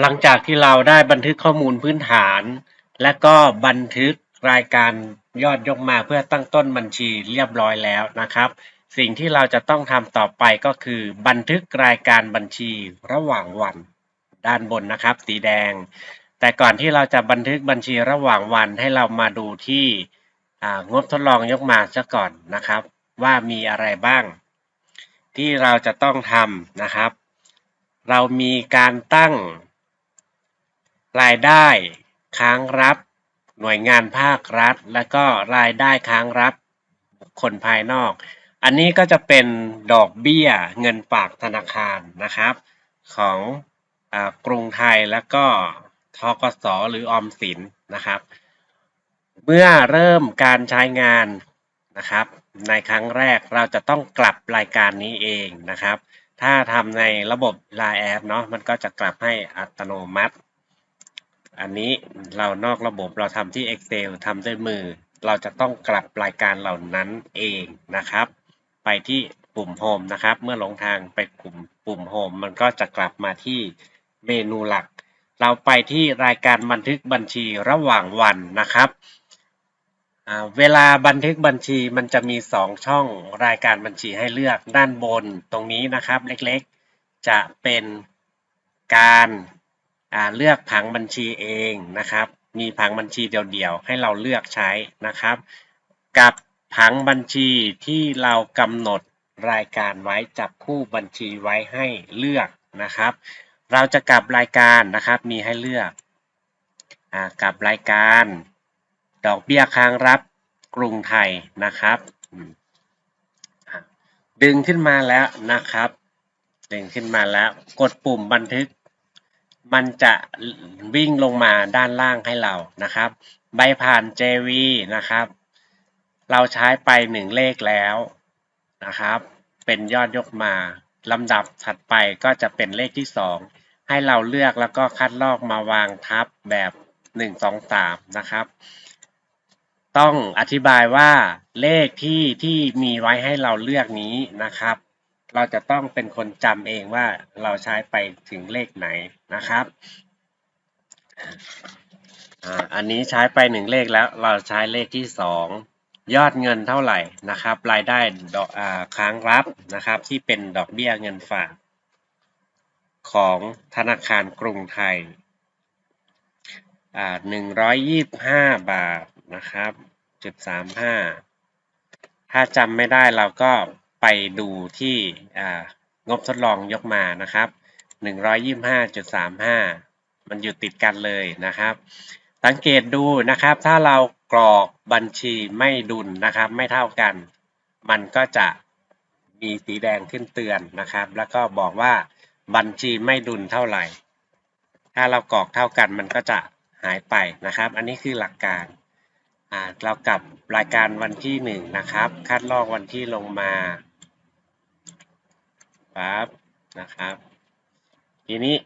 หลังจากที่เราได้บันทึกข้อมูลพื้นฐาน และก็บันทึกรายการยอดยกมาเพื่อตั้งต้นบัญชีเรียบร้อยแล้วนะครับ สิ่งที่เราจะต้องทำต่อไปก็คือ บันทึกรายการบัญชีระหว่างวันด้านบนนะครับ สีแดง แต่ก่อนที่เราจะบันทึกบัญชีระหว่างวันให้เรามาดูที่งบทดลองยกมาซะก่อนนะครับ ว่ามีอะไรบ้าง ที่เราจะต้องทำนะครับ เรามีการตั้ง รายได้ค้างรับ หน่วยงานภาครัฐ และก็รายได้ค้างรับบุคคลภายนอก อันนี้ก็จะเป็นดอกเบี้ยเงินฝากธนาคารนะครับ ของอกรุงไทยและก็ทกสหรือออมสินนะครับ เมื่อเริ่มการใช้งานนะครับ ในครั้งแรกเราจะต้องกลับรายการนี้เองนะครับ ถ้าทำในระบบ Line แอปเนาะมันก็จะกลับให้อัตโนมัติ อันนี้เรานอกระบบเราทำที่ Excel ทำด้วยมือ เราจะต้องกลับรายการเหล่านั้นเองนะครับ ไปที่ปุ่ม Home นะครับ เมื่อหลงทางไปกลุ่มปุ่ม Home มันก็จะกลับมาที่เมนูหลัก เราไปที่รายการบันทึกบัญชีระหว่างวันนะครับเวลาบันทึกบัญชีมันจะมี 2 ช่องรายการบัญชีให้เลือกด้านบนตรงนี้นะครับ เล็กๆ จะเป็นการ เลือกผังบัญชีเองนะครับ มีผังบัญชีเดี่ยวๆ ให้เราเลือกใช้นะครับ กับผังบัญชีที่เรากำหนดรายการไว้จับคู่บัญชีไว้ให้เลือกนะครับ เราจะกลับรายการนะครับมีให้เลือกอ่ากลับรายการ ดอกเบี้ยค้างรับกรุงไทยนะครับ ดึงขึ้นมาแล้วนะครับ ดึงขึ้นมาแล้วกดปุ่มบันทึก มันจะวิ่งลงมาด้านล่างให้เรานะครับ ใบผ่าน JV นะครับ เราใช้ไปหนึ่งเลขแล้วนะครับ เป็นยอดยกมาลำดับถัดไปก็จะเป็นเลขที่สองให้เราเลือกแล้วก็คัดลอกมาวางทับแบบหนึ่งสองสามนะครับ ต้องอธิบายว่าเลขที่ที่มีไว้ให้เราเลือกนี้นะครับ เราจะต้องเป็นคนจำเองว่าเราใช้ไปถึงเลขไหนนะครับอันนี้ใช้ไปหนึ่งเลขแล้วเราใช้เลขที่สองยอดเงินเท่าไหร่นะครับ รายได้ดอกค้างรับนะครับ ที่เป็นดอกเบี้ยเงินฝาก ของธนาคารกรุงไทยหนึ่งร้อยยี่สิบห้าบาทนะครับจุดสามห้าถ้าจำไม่ได้เราก็ ไปดูที่งบทดลองยกมานะครับหนึ่งร้อยยี่สิบห้าจุดสามห้ามันอยู่ติดกันเลยนะครับ สังเกตดูนะครับ ถ้าเรากรอกบัญชีไม่ดุลนะครับ ไม่เท่ากัน มันก็จะมีสีแดงขึ้นเตือนนะครับ แล้วก็บอกว่าบัญชีไม่ดุลเท่าไหร่ ถ้าเรากรอกเท่ากันมันก็จะหายไปนะครับ อันนี้คือหลักการเรากลับรายการวันที่หนึ่งนะครับ คัดลอกวันที่ลงมา ปั๊บนะครับ ทีนี้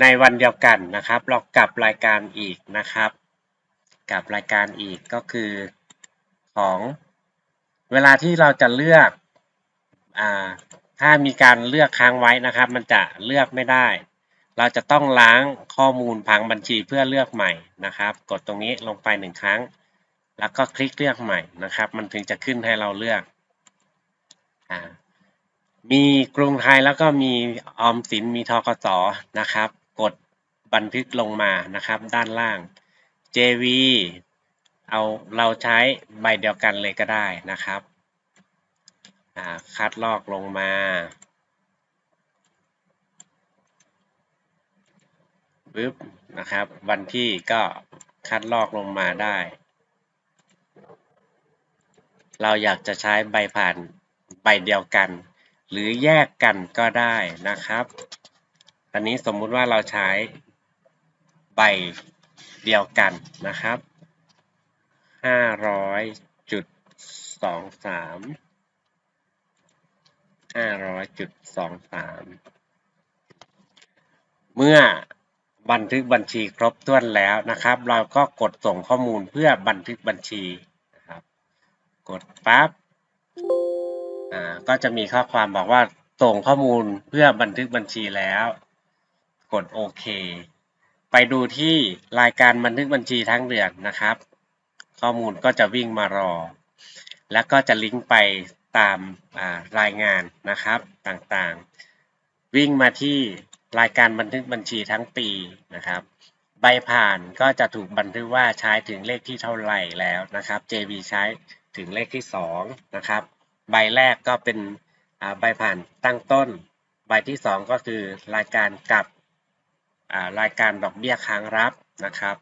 ในวันเดียวกันนะครับ เรากลับรายการอีกนะครับกลับรายการอีกก็คือของเวลาที่เราจะเลือกอ่าถ้ามีการเลือกค้างไว้นะครับ มันจะเลือกไม่ได้ เราจะต้องล้างข้อมูลผังบัญชีเพื่อเลือกใหม่นะครับ กดตรงนี้ลงไปหนึ่งครั้ง แล้วก็คลิกเลือกใหม่นะครับ มันถึงจะขึ้นให้เราเลือกอ่า มีกรุงไทยแล้วก็มีออมสินมีทกสนะครับ กดบันทึกลงมานะครับ ด้านล่าง JV เอาเราใช้ใบเดียวกันเลยก็ได้นะครับคัดลอกลงมา ปึ๊บ นะครับ วันที่ก็คัดลอกลงมาได้ เราอยากจะใช้ใบผ่านใบเดียวกัน หรือแยกกันก็ได้นะครับ อันนี้สมมุติว่าเราใช้ใบเดียวกันนะครับห้าร้อยจุดสองสามห้าร้อยจุดสองสามเมื่อบันทึกบัญชีครบถ้วนแล้วนะครับ เราก็กดส่งข้อมูลเพื่อบันทึกบัญชีนะครับ กดปั๊บ อ่าก็จะมีข้อความบอกว่าส่งข้อมูลเพื่อบันทึกบัญชีแล้ว กดโอเค ไปดูที่รายการบันทึกบัญชีทั้งเดือนนะครับ ข้อมูลก็จะวิ่งมารอ แล้วก็จะลิงก์ไปตามรายงานนะครับต่างๆ วิ่งมาที่รายการบันทึกบัญชีทั้งปีนะครับ ใบผ่านก็จะถูกบันทึกว่าใช้ถึงเลขที่เท่าไหร่แล้วนะครับ JB ใช้ถึงเลขที่ 2 นะครับ ใบแรกก็เป็นใบผ่านตั้งต้น ใบที่ 2 ก็คือรายการกับรายการดอกเบี้ยค้างรับนะครับ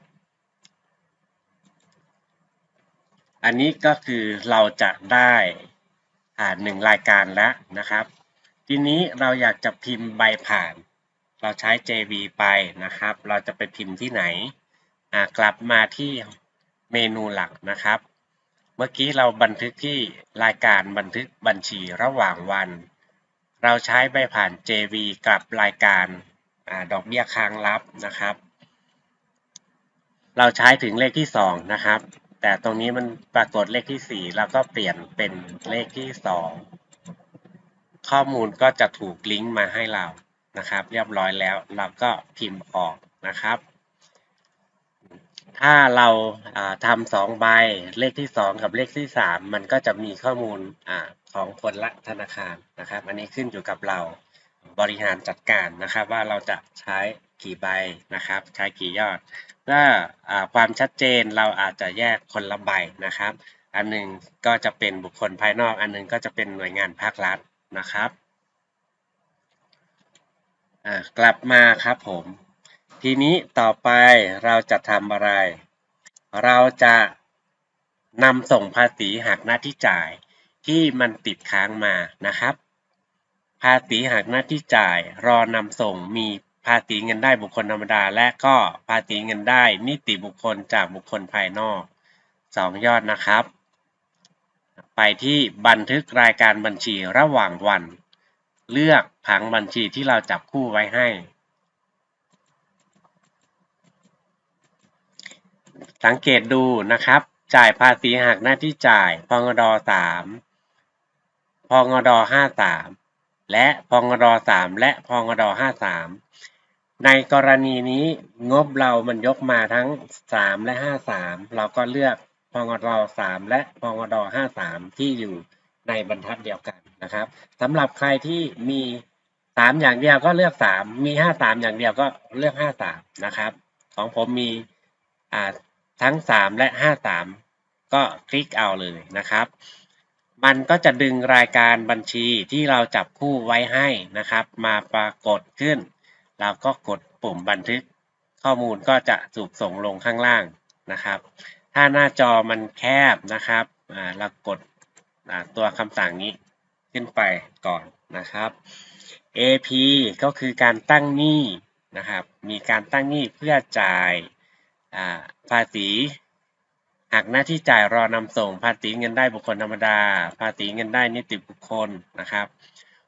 อันนี้ก็คือเราจะได้หนึ่งรายการแล้วนะครับ ทีนี้เราอยากจะพิมพ์ใบผ่าน เราใช้ JV ไปนะครับ เราจะไปพิมพ์ที่ไหนกลับมาที่เมนูหลักนะครับ เมื่อกี้เราบันทึกที่รายการบันทึกบัญชีระหว่างวัน เราใช้ใบผ่าน JV กับรายการอดอกเบี้ยค้างรับนะครับ เราใช้ถึงเลขที่ 2 นะครับ แต่ตรงนี้มันปรากฏเลขที่ 4 แล้วก็เปลี่ยนเป็นเลขที่ 2 ข้อมูลก็จะถูกลิงก์มาให้เรานะครับ เรียบร้อยแล้วเราก็พิมพ์ออกนะครับ ถ้าเราทำสองใบเลขที่2กับเลขที่3มันก็จะมีข้อมูลอของคนละธนาคารนะครับ อันนี้ขึ้นอยู่กับเราบริหารจัดการนะครับ ว่าเราจะใช้กี่ใบนะครับ ใช้กี่ยอดเพื่อความชัดเจนเราอาจจะแยกคนละใบนะครับ อันนึงก็จะเป็นบุคคลภายนอก อันนึงก็จะเป็นหน่วยงานภาครัฐนะครับกลับมาครับผม ทีนี้ต่อไปเราจะทำอะไร เราจะนำส่งภาษีหักหน้าที่จ่ายที่มันติดค้างมานะครับ ภาษีหักหน้าที่จ่าย รอนำส่งมีภาษีเงินได้บุคคลธรรมดา และก็ภาษีเงินได้นิติบุคคลจากบุคคลภายนอก2ยอดนะครับ ไปที่บันทึกรายการบัญชีระหว่างวัน เลือกผังบัญชีที่เราจับคู่ไว้ให้ สังเกตดูนะครับ จ่ายภาษีหักหน้าที่จ่ายพงด3พงด53และพงด3และพงด53ในกรณีนี้งบเรามันยกมาทั้ง3และ53เราก็เลือกพงด3และพงด53ที่อยู่ในบรรทัดเดียวกันนะครับสำหรับใครที่มี3อย่างเดียวก็เลือก3มี53อย่างเดียวก็เลือก53นะครับ ของผมมีอ่า ทั้ง 3 และ 53 ก็คลิกเอาเลยนะครับ มันก็จะดึงรายการบัญชีที่เราจับคู่ไว้ให้นะครับ มาปรากฏขึ้น เราก็กดปุ่มบันทึก ข้อมูลก็จะถูกส่งลงข้างล่างนะครับ ถ้าหน้าจอมันแคบนะครับเรากดตัวคำสั่งนี้ขึ้นไปก่อนนะครับ AP ก็คือการตั้งหนี้นะครับ มีการตั้งหนี้เพื่อจ่าย ภาษีหากหน้าที่จ่ายรอนำส่ง ภาษีเงินได้บุคคลธรรมดา ภาษีเงินได้นิติบุคคลนะครับ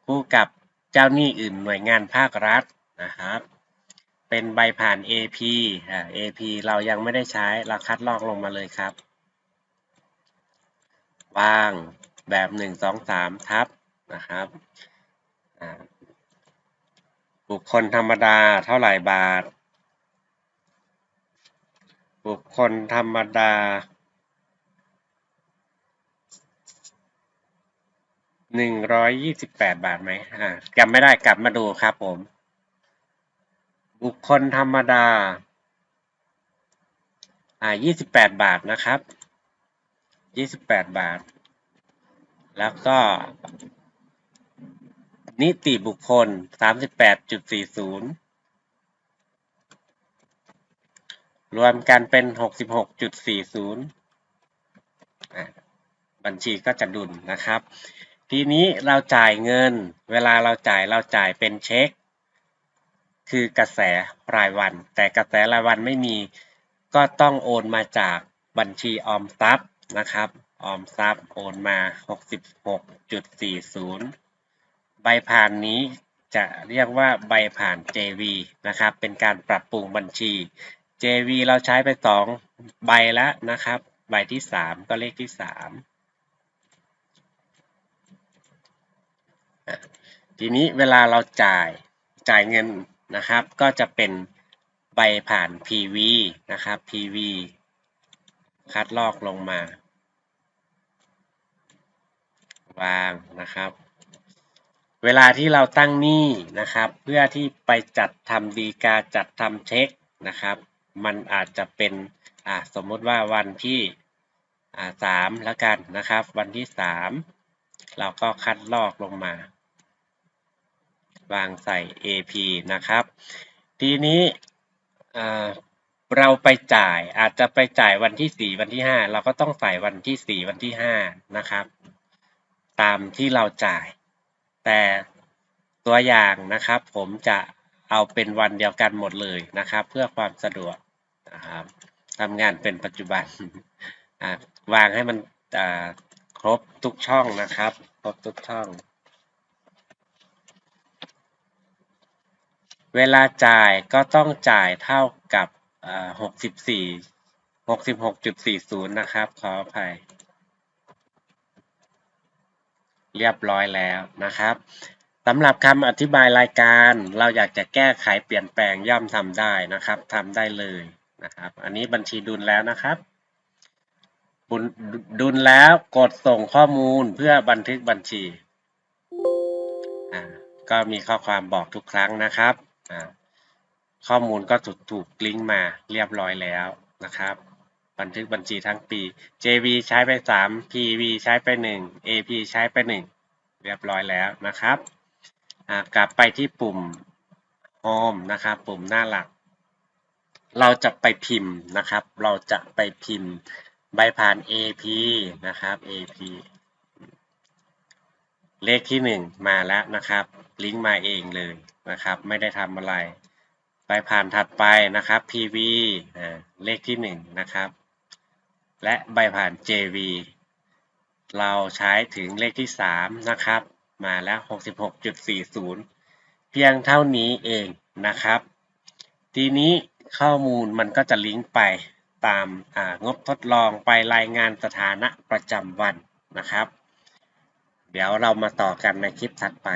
คู่กับเจ้าหนี้อื่นหน่วยงานภาครัฐนะครับ เป็นใบผ่าน AP อ่า AP เรายังไม่ได้ใช้เราคัดลอกลงมาเลยครับวางแบบ1 2 3ทับนะครับบุคคลธรรมดาเท่าไหร่บาท บุคคลธรรมดาหนึ่งร้อยยี่สิบแปดบาทไหมอ่าจำไม่ได้กลับมาดูครับผม บุคคลธรรมดา อ่ายี่สิบแปดบาทนะครับยี่สิบแปดบาท แล้วก็ นิติบุคคลสามสิบแปดจุดสี่ศูนย์ รวมกันเป็นหกสิบหกจุดสี่ศูนย์บัญชีก็จะดุลนะครับ ทีนี้เราจ่ายเงิน เวลาเราจ่ายเราจ่ายเป็นเช็ค คือกระแสรายวัน แต่กระแสรายวันไม่มี ก็ต้องโอนมาจากบัญชีออมทรัพย์นะครับออมทรัพย์โอนมา 66.40 ใบผ่านนี้จะเรียกว่าใบผ่าน JV นะครับ เป็นการปรับปรุงบัญชี JV เราใช้ไป2ใบแล้วนะครับ ใบที่3ก็เลขที่3ทีนี้เวลาเราจ่ายจ่ายเงินนะครับ ก็จะเป็นใบผ่าน PV นะครับ PV คัดลอกลงมา วางนะครับ เวลาที่เราตั้งหนี้นะครับ เพื่อที่ไปจัดทำดีกาจัดทำเช็คนะครับ มันอาจจะเป็นอ่าสมมุติว่าวันที่อ่าสามแล้วกันนะครับ วันที่สามเราก็คัดลอกลงมา วางใส่ AP นะครับ ทีนี้เราไปจ่ายอาจจะไปจ่ายวันที่สี่วันที่ห้าเราก็ต้องใส่วันที่สี่วันที่ห้านะครับ ตามที่เราจ่าย แต่ตัวอย่างนะครับ ผมจะเอาเป็นวันเดียวกันหมดเลยนะครับ เพื่อความสะดวก นะครับทำงานเป็นปัจจุบันวางให้มันครบทุกช่องนะครับ ครบทุกช่อง เวลาจ่ายก็ต้องจ่ายเท่ากับหกสิบสี่หกสิบหกจุดสี่ศูนย์นะครับ ขออภัย เรียบร้อยแล้วนะครับสำหรับคำอธิบายรายการ เราอยากจะแก้ไขเปลี่ยนแปลงย่อมทำได้นะครับทำได้เลย นะครับ อันนี้บัญชีดุลแล้วนะครับบุดุลแล้วกดส่งข้อมูลเพื่อบันทึกบัญชีอ่าก็มีข้อความบอกทุกครั้งนะครับอ่าข้อมูลก็ถูกถูกลิงก์มาเรียบร้อยแล้วนะครับ บันทึกบัญชีทั้งปี JV ใช้ไป 3 PV ใช้ไป 1 AP ใช้ไป 1 เรียบร้อยแล้วนะครับ กลับไปที่ปุ่ม Home นะครับ ปุ่มหน้าหลัก เราจะไปพิมพ์นะครับ เราจะไปพิมพ์ใบผ่าน AP นะครับ AP เลขที่ 1 มาแล้วนะครับ ลิงก์มาเองเลยนะครับ ไม่ได้ทำอะไร ใบผ่านถัดไปนะครับ PV เลขที่ 1 นะครับ และใบผ่าน JV เราใช้ถึงเลขที่ 3 นะครับ มาแล้ว 66.40 เพียงเท่านี้เองนะครับ ทีนี้ข้อมูลมันก็จะลิงก์ไปตามงบทดลองไปรายงานสถานะประจำวันนะครับ เดี๋ยวเรามาต่อกันในคลิปถัดไป